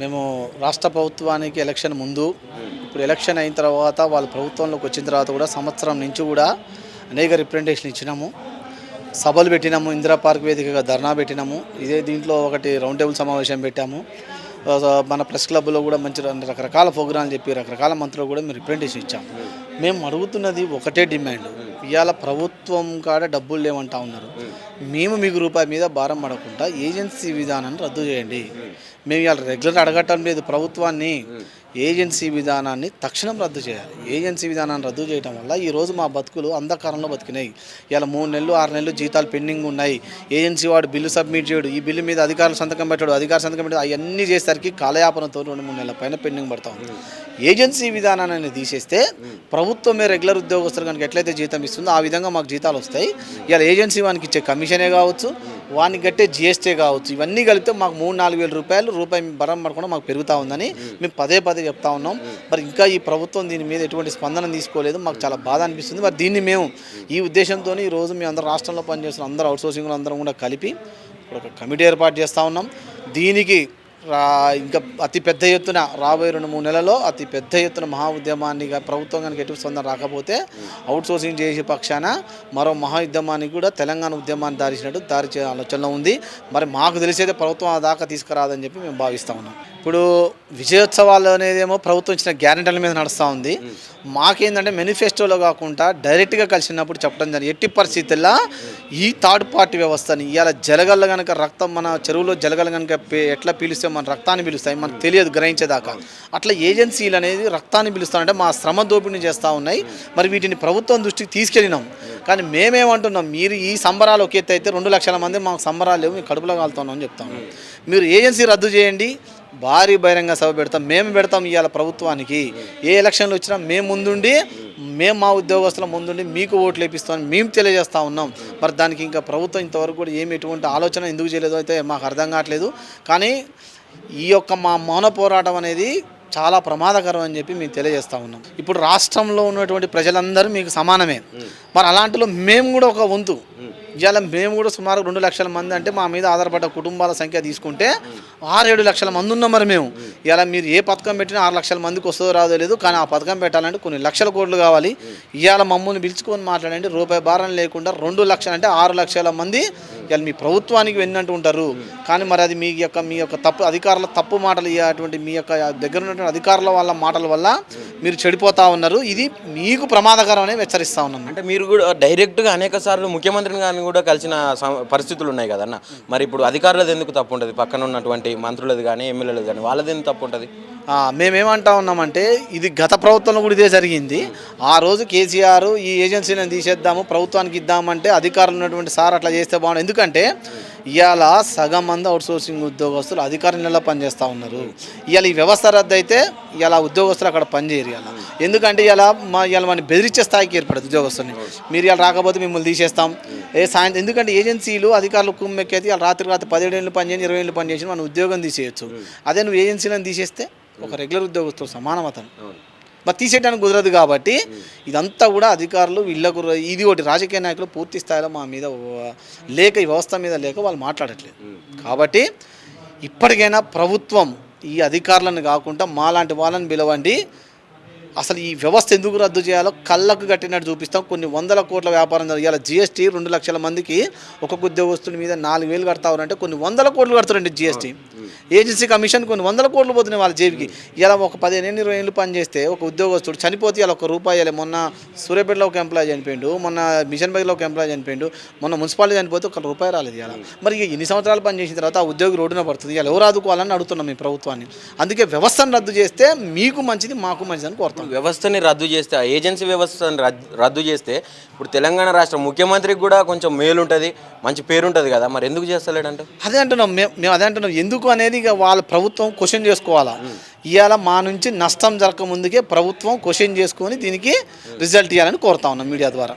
మేము రాష్ట్ర ప్రభుత్వానికి ఎలక్షన్ ముందు ఇప్పుడు ఎలక్షన్ అయిన తర్వాత వాళ్ళ ప్రభుత్వంలోకి వచ్చిన తర్వాత కూడా సంవత్సరం నుంచి కూడా అనేక రిప్రజెంటేషన్ ఇచ్చినాము. సభలు పెట్టినాము ఇందిరా పార్క్ వేదికగా ధర్నా పెట్టినాము. ఇదే దీంట్లో ఒకటి రౌండ్ టేబుల్ సమావేశం పెట్టాము. మన ప్రెస్ క్లబ్లో కూడా మంచి రకరకాల ప్రోగ్రాంలు చెప్పి రకరకాల మంత్రులు కూడా మేము రిప్రజెంటేషన్ ఇచ్చాము. మేము అడుగుతున్నది ఒకటే డిమాండ్. ఇవాళ ప్రభుత్వం కాడ డబ్బులు లేవంటా ఉన్నారు. మేము మీకు రూపాయి మీద భారం పడకుండా ఏజెన్సీ విధానాన్ని రద్దు చేయండి. మేము ఇవాళ రెగ్యులర్ అడగటం లేదు ప్రభుత్వాన్ని. ఏజెన్సీ విధానాన్ని తక్షణం రద్దు చేయాలి. ఏజెన్సీ విధానాన్ని రద్దు చేయడం వల్ల ఈరోజు మా బతుకులు అంధకారంలో బతికినాయి. ఇలా మూడు నెలలు ఆరు నెలలు జీతాలు పెండింగ్ ఉన్నాయి. ఏజెన్సీ వాడు బిల్లు సబ్మిట్ చేయడు. ఈ బిల్లు మీద అధికారులు సంతకం పెట్టాడు. అధికార సంతకం పెట్టాడు. అవన్నీ చేసేసరికి కాలయాపనతో రెండు మూడు నెలల పైన పెండింగ్ పడతా ఉంది. ఏజెన్సీ విధానాన్ని తీసేస్తే ప్రభుత్వమే రెగ్యులర్ ఉద్యోగస్తులు కనుక ఎట్లయితే జీతం ఇస్తుందో ఆ విధంగా మాకు జీతాలు వస్తాయి. ఇలా ఏజెన్సీ వానికి ఇచ్చే కమిషనే కావచ్చు వానికి కట్టే జిఎస్టీ కావచ్చు. ఇవన్నీ కలిపితే మాకు మూడు నాలుగు వేల రూపాయలు రూపాయి బరం పడకుండా మాకు పెరుగుతూ ఉందని మేము పదే పదే చెప్తా ఉన్నాం. మరి ఇంకా ఈ ప్రభుత్వం దీని మీద ఎటువంటి స్పందన తీసుకోలేదు. మాకు చాలా బాధ అనిపిస్తుంది. మరి దీన్ని మేము ఈ ఉద్దేశంతో ఈ రోజు మేము అందరూ రాష్ట్రంలో పనిచేస్తున్న అందరూ అవుట్సోర్సింగ్లో అందరం కూడా కలిపి ఇప్పుడు ఒక కమిటీ ఏర్పాటు చేస్తూ ఉన్నాం. దీనికి ఇంకా అతి పెద్ద ఎత్తున రాబోయే రెండు మూడు నెలల్లో అతి పెద్ద ఎత్తున మహా ఉద్యమాన్ని ప్రభుత్వం కనుక ఎటు స్పందన రాకపోతే అవుట్ సోర్సింగ్ చేసే పక్షాన మరో మహా ఉద్యమానికి కూడా తెలంగాణ ఉద్యమాన్ని దారిచినట్టు దారి చే ఆలోచనలో ఉంది. మరి మాకు తెలిసేదే ప్రభుత్వం ఆ దాకా తీసుకురాదని చెప్పి మేము భావిస్తూ ఉన్నాం. ఇప్పుడు విజయోత్సవాలు అనేదేమో ప్రభుత్వం ఇచ్చిన గ్యారెంటీల మీద నడుస్తూ ఉంది. మాకేందంటే మేనిఫెస్టోలో కాకుండా డైరెక్ట్గా కలిసినప్పుడు చెప్పడం జరిగింది. ఎట్టి పరిస్థితుల్లో ఈ థర్డ్ పార్టీ వ్యవస్థని ఇవాళ జలగల్ల కనుక రక్తం మన చెరువులో జలగల కనుక ఎట్లా పీలిస్తే మన రక్తాన్ని పిలుస్తాయి మనకు తెలియదు గ్రహించేదాకా. అట్లా ఏజెన్సీలు అనేది రక్తాన్ని పిలుస్తానంటే మా శ్రమ దోపిడీ చేస్తూ ఉన్నాయి. మరి వీటిని ప్రభుత్వం దృష్టికి తీసుకెళ్ళినాం. కానీ మేమేమంటున్నాం మీరు ఈ సంబరాలు ఒక ఎత్తు అయితే రెండు లక్షల మంది మాకు సంబరాలు లేవు మేము కడుపులో కాలుతున్నాం అని చెప్తా మీరు ఏజెన్సీ రద్దు చేయండి భారీ బహిరంగ సభ పెడతాం మేము పెడతాం ఇవాళ ప్రభుత్వానికి. ఏ ఎలక్షన్లు వచ్చినా మేము ముందుండి మేము మా ఉద్యోగస్తుల ముందుండి మీకు ఓట్లు వేపిస్తామని మేము తెలియజేస్తూ ఉన్నాం. మరి దానికి ఇంకా ప్రభుత్వం ఇంతవరకు కూడా ఏమి ఎటువంటి ఆలోచన ఎందుకు చేయలేదు అయితే మాకు అర్థం కావట్లేదు. కానీ ఈ యొక్క మా మౌన పోరాటం అనేది చాలా ప్రమాదకరం అని చెప్పి మేము తెలియజేస్తా ఉన్నాం. ఇప్పుడు రాష్ట్రంలో ఉన్నటువంటి ప్రజలందరూ మీకు సమానమే. మరి అలాంటిలో మేము కూడా ఒక వంతు. ఇవాళ మేము కూడా సుమారు రెండు లక్షల మంది అంటే మా మీద ఆధారపడ్డ కుటుంబాల సంఖ్య తీసుకుంటే ఆరు ఏడు లక్షల మంది ఉన్నాం మరి మేము. ఇలా మీరు ఏ పథకం పెట్టినా ఆరు లక్షల మందికి వస్తుందో రాదో లేదు కానీ ఆ పథకం పెట్టాలంటే కొన్ని లక్షల కోట్లు కావాలి. ఇవాళ మమ్మల్ని పిలుచుకొని మాట్లాడండి రూపాయి భారం లేకుండా రెండు లక్షలు అంటే ఆరు లక్షల మంది ఇవాళ మీ ప్రభుత్వానికి వెళ్ళినట్టు ఉంటారు. కానీ మరి అది మీ యొక్క మీ యొక్క తప్పు అధికారుల తప్పు మాటలు ఇవ్వటువంటి మీ యొక్క దగ్గర ఉన్నటువంటి అధికారుల వాళ్ళ మాటల వల్ల మీరు చెడిపోతా ఉన్నారు. ఇది మీకు ప్రమాదకరం అని హెచ్చరిస్తా ఉన్నాను. అంటే మీరు కూడా డైరెక్ట్గా అనేక సార్లు ముఖ్యమంత్రిని కానీ కూడా కలిసిన పరిస్థితులు ఉన్నాయి కదన్న మరి ఇప్పుడు అధికారులది ఎందుకు తప్పు ఉంటుంది? పక్కన ఉన్నటువంటి మంత్రులది కానీ ఎమ్మెల్యేలది కానీ వాళ్ళది ఎందుకు తప్పు ఉంటుంది? మేమేమంటా ఉన్నామంటే ఇది గత ప్రభుత్వంలో కూడా ఇదే జరిగింది. ఆ రోజు కేసీఆర్ ఈ ఏజెన్సీని తీసేద్దాము ప్రభుత్వానికి ఇద్దామంటే అధికారులు ఉన్నటువంటి సార్ అట్లా చేస్తే బాగుండు. ఎందుకంటే ఇవాళ సగం మంది అవుట్సోర్సింగ్ ఉద్యోగస్తులు అధికార నెలలో పనిచేస్తూ ఉన్నారు. ఇవాళ ఈ వ్యవస్థ రద్దు అయితే ఇలా ఉద్యోగస్తులు అక్కడ పనిచేయరు ఇలా ఎందుకంటే ఇలా మా ఇవాళ మన బెదిరించే స్థాయికి ఏర్పడదు ఉద్యోగస్తుల్ని మీరు ఇలా రాకపోతే మిమ్మల్ని తీసేస్తాం. ఏ సాయంత్రం ఎందుకంటే ఏజెన్సీలు అధికారులు కుమ్మెక్కైతే ఇలా రాత్రి రాత్రి పదిహేడు ఏళ్ళు పనిచేసి ఇరవై ఏళ్ళు పనిచేసి మన ఉద్యోగం తీసేయచ్చు. అదే నువ్వు ఏజెన్సీలను తీసేస్తే ఒక రెగ్యులర్ ఉద్యోగస్తులు సమానం అతను. మరి తీసేయడానికి కుదరదు కాబట్టి ఇదంతా కూడా అధికారులు వీళ్ళకు ఇది ఒకటి రాజకీయ నాయకులు పూర్తి స్థాయిలో మా మీద లేక ఈ వ్యవస్థ మీద లేక వాళ్ళు మాట్లాడట్లేదు. కాబట్టి ఇప్పటికైనా ప్రభుత్వం ఈ అధికారులను కాకుండా మాలాంటి వాళ్ళని పిలవండి. అసలు ఈ వ్యవస్థ ఎందుకు రద్దు చేయాలో కళ్ళకు కట్టినట్టు చూపిస్తాం. కొన్ని వందల కోట్ల వ్యాపారం ఇవాళ జిఎస్టీ రెండు లక్షల మందికి ఒక్కొక్క ఉద్యోగస్తుల మీద నాలుగు వేలు కడతారంటే కొన్ని వందల కోట్లు కడతారండి జిఎస్టీ ఏజెన్సీ కమిషన్ కొన్ని వందల కోట్లు పోతున్నాయి వాళ్ళ జేబుకి. ఇలా ఒక పదిహేను ఇరవై ఏళ్ళు పని చేస్తే ఒక ఉద్యోగస్తుడు చనిపోతే ఇలా ఒక రూపాయి ఇవ్వలే. మొన్న సూర్యాపేటలో ఒక ఎంప్లాయ్ చనిపోయిండు మొన్న మిషన్ బైలో ఒక ఎంప్లాయ్ చనిపోయిండు మొన్న మున్సిపాలిటీ చనిపోతే ఒక రూపాయి రాలేదు ఇలా మరి ఎన్ని సంవత్సరాలు పని చేసిన తర్వాత ఆ ఉద్యోగి రోడ్డున పడుతుంది. ఇలా ఎవరు ఆదుకోవాలని అడుగుతున్నాం మీ ప్రభుత్వాన్ని. అందుకే వ్యవస్థను రద్దు చేస్తే మీకు మంచిది మాకు మంచిది అని వ్యవస్థని రద్దు చేస్తే ఆ ఏజెన్సీ వ్యవస్థను రద్- రద్దు చేస్తే ఇప్పుడు తెలంగాణ రాష్ట్ర ముఖ్యమంత్రికి కూడా కొంచెం మేలు ఉంటుంది మంచి పేరు ఉంటుంది కదా. మరి ఎందుకు చేస్తలేడంటే? అదే అంటున్నాం. మేము మేము అదే అంటున్నాం. ఎందుకు అనేది ఇక వాళ్ళ ప్రభుత్వం క్వశ్చన్ చేసుకోవాలా? ఇవాళ మా నుంచి నష్టం జరగక ముందుకే ప్రభుత్వం క్వశ్చన్ చేసుకొని దీనికి రిజల్ట్ ఇవ్వాలని కోరుతా ఉన్నాం మీడియా ద్వారా.